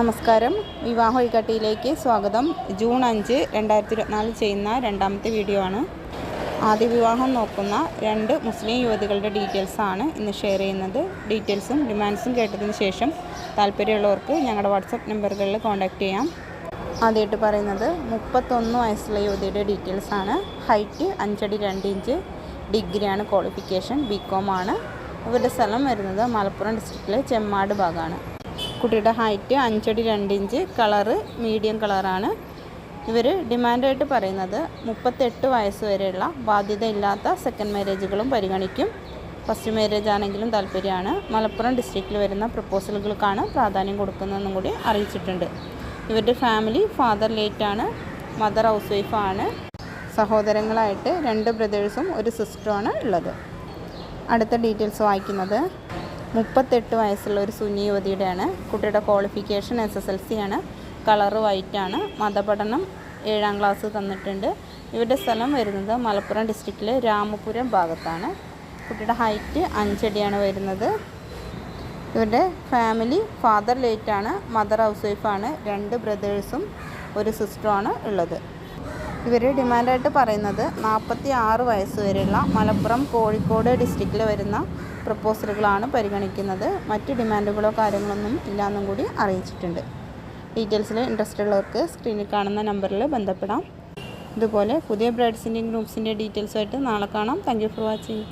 നമസ്കാരം. വിവാഹ ഇക്കട്ടിയിലേക്ക് സ്വാഗതം. ജൂൺ അഞ്ച് രണ്ടായിരത്തി ഇരുപത്തിനാല് ചെയ്യുന്ന രണ്ടാമത്തെ വീഡിയോ ആണ്. ആദ്യ വിവാഹം നോക്കുന്ന രണ്ട് മുസ്ലിം യുവതികളുടെ ഡീറ്റെയിൽസ് ആണ് ഇന്ന് ഷെയർ ചെയ്യുന്നത്. ഡീറ്റെയിൽസും ഡിമാൻഡ്സും കേട്ടതിന് ശേഷം താല്പര്യമുള്ളവർക്ക് ഞങ്ങളുടെ വാട്സപ്പ് നമ്പറുകളിൽ കോൺടാക്റ്റ് ചെയ്യാം. ആദ്യമായിട്ട് പറയുന്നത് മുപ്പത്തൊന്ന് വയസ്സുള്ള യുവതിയുടെ ഡീറ്റെയിൽസ് ആണ്. ഹൈറ്റ് അഞ്ചടി രണ്ട് ഇഞ്ച്. ഡിഗ്രിയാണ് ക്വാളിഫിക്കേഷൻ. ബികോം ആണ്. ഇവരുടെ സ്ഥലം വരുന്നത് മലപ്പുറം ഡിസ്ട്രിക്റ്റിലെ ചെമ്മാട് ഭാഗമാണ് കുട്ടിയുടെ ഹൈറ്റ് അഞ്ചടി രണ്ട് ഇഞ്ച് കളറ് മീഡിയം കളറാണ്. ഇവർ ഡിമാൻഡായിട്ട് പറയുന്നത് മുപ്പത്തെട്ട് വയസ്സ് വരെയുള്ള ബാധ്യതയില്ലാത്ത സെക്കൻഡ് മാരേജുകളും പരിഗണിക്കും. ഫസ്റ്റ് മാരേജ് ആണെങ്കിലും താല്പര്യമാണ്. മലപ്പുറം ഡിസ്ട്രിക്റ്റിൽ വരുന്ന പ്രപ്പോസലുകൾക്കാണ് പ്രാധാന്യം കൊടുക്കുന്നതെന്നും കൂടി അറിയിച്ചിട്ടുണ്ട്. ഇവരുടെ ഫാമിലി ഫാദർ ലേറ്റാണ് മദർ ഹൗസ് വൈഫാണ് സഹോദരങ്ങളായിട്ട് രണ്ട് ബ്രദേഴ്സും ഒരു സിസ്റ്ററുമാണ് ഉള്ളത്. അടുത്ത ഡീറ്റെയിൽസ് വായിക്കുന്നത്. മുപ്പത്തെട്ട് വയസ്സുള്ള ഒരു സുനി യുവതിയുടെയാണ്. കുട്ടിയുടെ qualification S S L C ആണ്. കളറ് വൈറ്റ് ആണ്. മതപഠനം ഏഴാം ക്ലാസ് തന്നിട്ടുണ്ട്. ഇവരുടെ സ്ഥലം വരുന്നത് മലപ്പുറം ഡിസ്ട്രിക്റ്റിലെ രാമപുരം ഭാഗത്താണ്. കുട്ടിയുടെ ഹൈറ്റ് അഞ്ചടിയാണ് വരുന്നത്. ഇവരുടെ ഫാമിലി ഫാദർ ലേറ്റാണ് മദർ ഹൗസ് വൈഫാണ് രണ്ട് ബ്രദേഴ്സും ഒരു സിസ്റ്ററുമാണ് ഉള്ളത്. ഇവർ ഡിമാൻഡായിട്ട് പറയുന്നത് നാൽപ്പത്തി ആറ് വയസ്സ് വരെയുള്ള മലപ്പുറം കോഴിക്കോട് ഡിസ്ട്രിക്റ്റിൽ വരുന്ന പ്രപ്പോസലുകളാണ് പരിഗണിക്കുന്നത്. മറ്റ് ഡിമാൻഡുകളോ കാര്യങ്ങളൊന്നും ഇല്ലയെന്നും കൂടി അറിയിച്ചിട്ടുണ്ട്. ഡീറ്റെയിൽസിൽ ഇൻട്രസ്റ്റ് ഉള്ളവർക്ക് സ്ക്രീനിൽ കാണുന്ന നമ്പറിൽ ബന്ധപ്പെടാം. ഇതുപോലെ പുതിയ ബ്രൈഡ്സിന്റെയും ഗ്രൂപ്പ്സിന്റെയും ഡീറ്റെയിൽസുമായിട്ട് നാളെ കാണാം. Thank for watching.